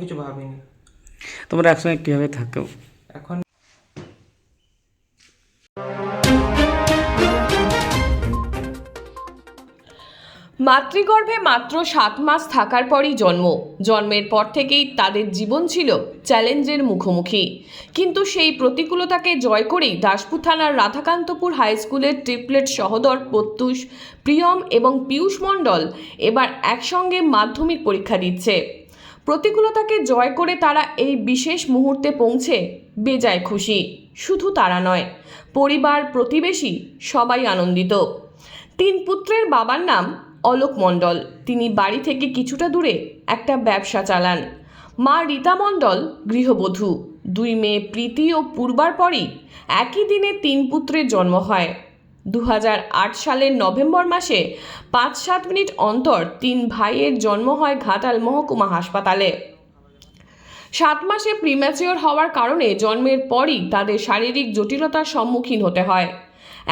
কিছু ভাবিনি। তোমরা একসঙ্গে কীভাবে থাকো? এখন মাতৃগর্ভে মাত্র সাত মাস থাকার পরই জন্ম। জন্মের পর থেকেই তাদের জীবন ছিল চ্যালেঞ্জের মুখোমুখি। কিন্তু সেই প্রতিকূলতাকে জয় করেই দাসপুর থানার রাধাকান্তপুর হাই স্কুলের ট্রিপলেট সহদর প্রত্যুষ প্রিয়ম এবং পীয়ূষ মণ্ডল এবার একসঙ্গে মাধ্যমিক পরীক্ষা দিচ্ছে। প্রতিকূলতাকে জয় করে তারা এই বিশেষ মুহূর্তে পৌঁছে বেজায় খুশি। শুধু তারা নয়, পরিবার, প্রতিবেশী সবাই আনন্দিত। তিন পুত্রের বাবার নাম অলোক মণ্ডল। তিনি বাড়ি থেকে কিছুটা দূরে একটা ব্যবসা চালান। মা রীতা মণ্ডল গৃহবধূ। দুই মেয়ে প্রীতি ও পূর্বার পরই একই দিনে তিন পুত্রের জন্ম হয়। দু হাজার আট সালের নভেম্বর মাসে পাঁচ সাত মিনিট অন্তর তিন ভাইয়ের জন্ম হয় ঘাটাল মহকুমা হাসপাতালে। সাত মাসে প্রিম্যাচিওর হওয়ার কারণে জন্মের পরই তাদের শারীরিক জটিলতার সম্মুখীন হতে হয়।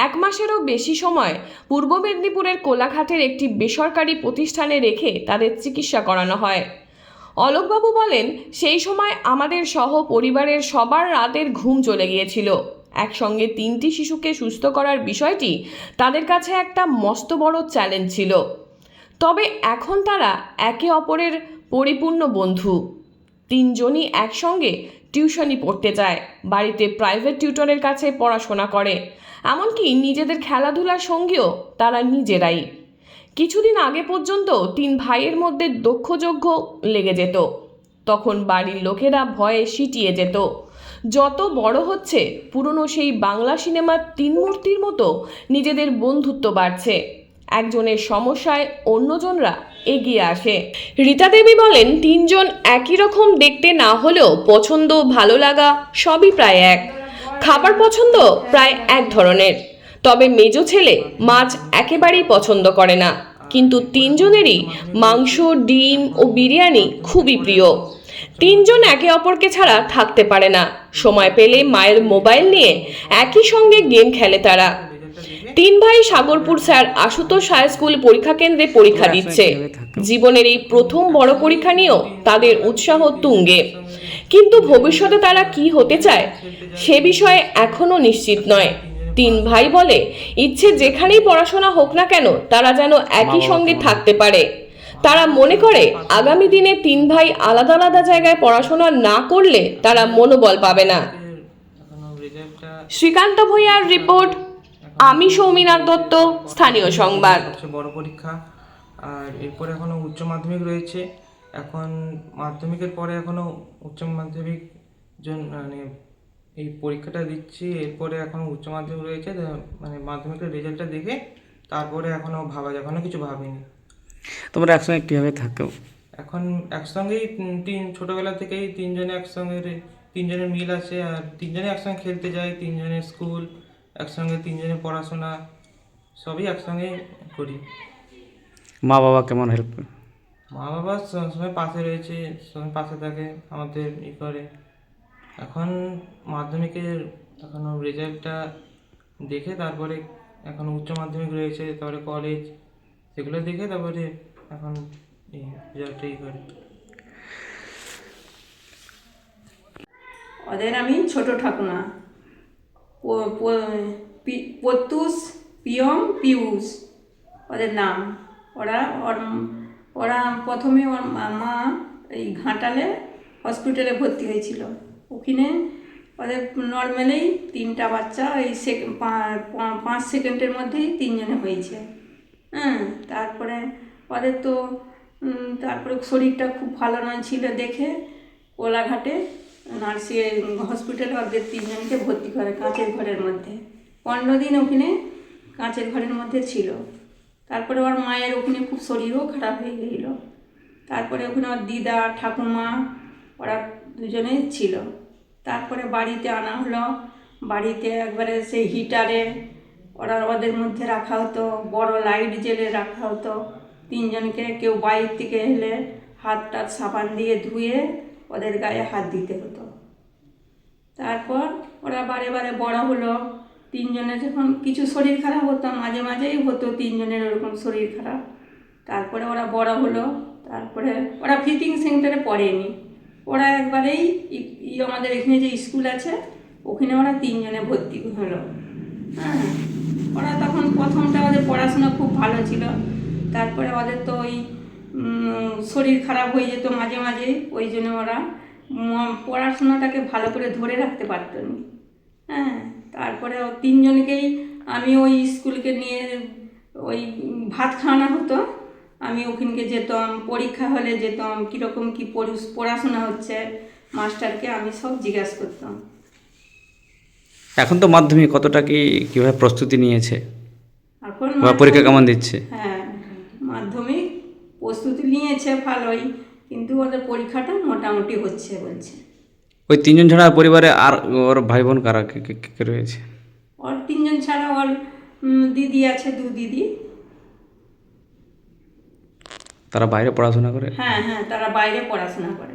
এক মাসেরও বেশি সময় পূর্ব মেদিনীপুরের কোলাঘাটের একটি বেসরকারি প্রতিষ্ঠানে রেখে তাদের চিকিৎসা করানো হয়। অলোকবাবু বলেন, সেই সময় আমাদের সহ পরিবারের সবার রাতের ঘুম চলে গিয়েছিল। একসঙ্গে তিনটি শিশুকে সুস্থ করার বিষয়টি তাদের কাছে একটা মস্ত বড় চ্যালেঞ্জ ছিল। তবে এখন তারা একে অপরের পরিপূর্ণ বন্ধু। তিনজনই একসঙ্গে টিউশনি পড়তে যায়, বাড়িতে প্রাইভেট টিউটরের কাছে পড়াশোনা করে। এমনকি নিজেদের খেলাধুলার সঙ্গেও তারা নিজেরাই। কিছুদিন আগে পর্যন্ত তিন ভাইয়ের মধ্যে দক্ষযোগ্য লেগে যেত। তখন বাড়ির লোকেরা ভয়ে সিটিয়ে যেত। যত বড় হচ্ছে, পুরনো সেই বাংলা সিনেমার তিন মূর্তির মতো নিজেদের বন্ধুত্ব বাড়ছে। একজনের সমস্যায় অন্যজনরা এগিয়ে আসে। রীতা দেবী বলেন, তিনজন একই রকম দেখতে না হলেও পছন্দ, ভালো লাগা সবই প্রায় এক। খাবার পছন্দ প্রায় এক ধরনের। তবে মেজ ছেলে মাছ একেবারেই পছন্দ করে না। কিন্তু তিনজনেরই মাংস, ডিম ও বিরিয়ানি খুবই প্রিয়। তিনজন একে অপরকে ছাড়া থাকতে পারে না। সময় পেলে মায়ের মোবাইল নিয়ে একই সঙ্গে গেম খেলে তারা। তিন ভাই Sagarpur sir Ashutosh high school পরীক্ষা কেন্দ্রে পরীক্ষা দিচ্ছে। জীবনের এই প্রথম বড় পরীক্ষা নিয়েও তাদের উৎসাহ তুঙ্গে। কিন্তু ভবিষ্যতে তারা কি হতে চায় সে বিষয়ে এখনও নিশ্চিত নয়। তিন ভাই বলে ইচ্ছে যেখানেই পড়াশোনা হোক না কেন তারা যেন একই সঙ্গে থাকতে পারে। তারা মনে করে, আগামী দিনে তিন ভাই আলাদা আলাদা জায়গায় পড়াশোনা না করলে তারা মনোবল পাবে না। শ্রীকান্ত ভূঁইয়ার রিপোর্ট, আমি সৌমিনাথ দত্ত, স্থানীয় সংবাদ। বড় পরীক্ষা। আর এরপরে এখনও উচ্চ মাধ্যমিক রয়েছে। এখন মাধ্যমিকের পরে এখনও উচ্চ মাধ্যমিক মানে এই পরীক্ষাটা দিচ্ছি। এরপরে এখনও উচ্চ মাধ্যমিক রয়েছে। মানে মাধ্যমিকের রেজাল্টটা দেখে তারপরে এখনও ভাবা যায়। এখনও কিছু ভাবিনি। তোমরা একসঙ্গে কীভাবে থাকো? এখন একসঙ্গেই তিন ছোটবেলা থেকেই তিনজনে একসঙ্গে তিনজনের মিল আছে আর তিনজনে একসঙ্গে খেলতে যায় তিনজনের স্কুল একসঙ্গে তিনজনের পড়াশোনা সবই একসঙ্গে করি। মা বাবা কেমন হেল্প মা বাবা সবসময় পাশে রয়েছে সবসময় পাশে থাকে আমাদের ই করে। এখন মাধ্যমিকের এখনও রেজাল্টটা দেখে তারপরে এখন উচ্চ মাধ্যমিক রয়েছে তারপরে কলেজ সেগুলো দেখে তারপরে এখন করে। ওদের আমি ছোট ঠাকুমা। প্রত্যুষ পিয়ম পিয়ুষ ওদের নাম। ওরা, ওর, ওরা প্রথমে ওর মা- এই ঘাটালে হসপিটালে ভর্তি হয়েছিল। ওখানে ওদের নর্মালেই তিনটা বাচ্চা এই সেক, পা- পা- পাঁচ সেকেন্ডের মধ্যেই তিনজনে হয়েছে। হ্যাঁ তারপরে ওদের তো তারপরে শরীরটা খুব ভালো নয় ছিল দেখে কোলাঘাটে নার্সিং হসপিটালে ওদের তিনজনকে ভর্তি করে কাঁচের ঘরের মধ্যে। পনেরো দিন ওখানে কাঁচের ঘরের মধ্যে ছিল। তারপরে ওর মায়ের ওখানে খুব শরীরও খারাপ হয়ে গেছিল। তারপরে ওখানে ওর দিদা, ঠাকুমা, ওরা দুজনেই ছিল। তারপরে বাড়িতে আনা হলো। বাড়িতে একবারে সেই হিটারে ওরা ওদের মধ্যে রাখা হতো, বড় লাইট জেলে রাখা হতো। তিনজনকে কেউ বাইর থেকে এলে হাত টাত সাবান দিয়ে ধুয়ে ওদের গায়ে হাত দিতে হতো। তারপর ওরা বারে বারে বড় হলো। তিনজনের যখন কিছু শরীর খারাপ হতো, মাঝে মাঝেই হতো তিনজনের ওরকম শরীর খারাপ। তারপরে ওরা বড় হলো, তারপরে ওরা ফিটিং সেন্টারে পড়েনি। ওরা একবারেই আমাদের এখানে যে স্কুল আছে, ওখানে ওরা তিনজনে ভর্তি হলো। হ্যাঁ। ওরা তখন প্রথমটা ওদের পড়াশোনা খুব ভালো ছিল। তারপরে ওদের তো ওই শরীর খারাপ হয়ে যেত মাঝে মাঝে, ওই জন্য ওরা পড়াশোনাটাকে ভালো করে ধরে রাখতে পারতো না। হ্যাঁ তারপরে তিনজনকেই আমি ওই স্কুলকে নিয়ে ওই ভাত খাওয়ানো হতো। আমি ওখানকে যেতাম, পরীক্ষা হলে যেতাম, কীরকম কী পড়াশোনা হচ্ছে, মাস্টারকে আমি সব জিজ্ঞাসা করতাম। এখন তো মাধ্যমিক কতটা কি কীভাবে প্রস্তুতি নিয়েছে? বা পরীক্ষা কেমন দিচ্ছে? হ্যাঁ মাধ্যমিক প্রস্তুতি নিয়েছে ভালোই কিন্তু ওদের পরীক্ষাটা মোটামুটি হচ্ছে বলছে। ওই তিনজন ছাড়া পরিবারে আর ওর ভাই বোন কারা কে রয়েছে? ওর তিনজন ছাড়া ওর দিদি আছে দু দিদি। তারা বাইরে পড়াশোনা করে? হ্যাঁ হ্যাঁ তারা বাইরে পড়াশোনা করে।